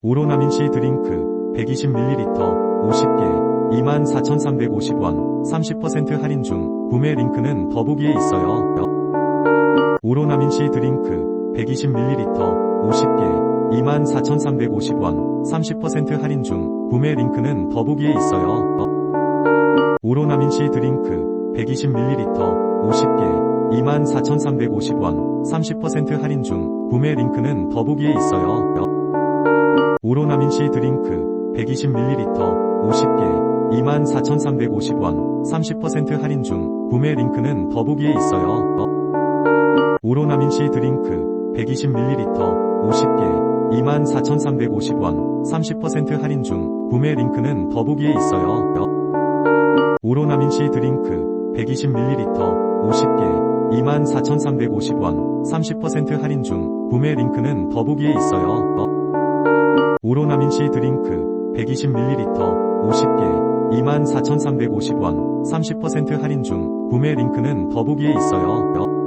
오로나민 C 드링크 120ml 50개 24,350원 30% 할인 중 구매 링크는 더보기에 있어요. 오로나민 C 드링크 120ml 50개 24,350원 30% 할인 중 구매 링크는 더보기에 있어요. 오로나민 C 드링크 120ml 50개 24,350원 30% 할인 중 구매 링크는 더보기에 있어요. 오로나민 C 드링크 120ml 50개 24,350원 30% 할인 중 구매 링크는 더보기에 있어요. 오로나민 C 드링크 120ml 50개 24,350원 30% 할인 중 구매 링크는 더보기에 있어요. 오로나민 C 드링크 120ml 50개 24,350원 30% 할인 중 구매 링크는 더보기에 있어요. 오로나민 C 드링크 120ml 50개 24,350원 30% 할인 중 구매 링크는 더보기에 있어요.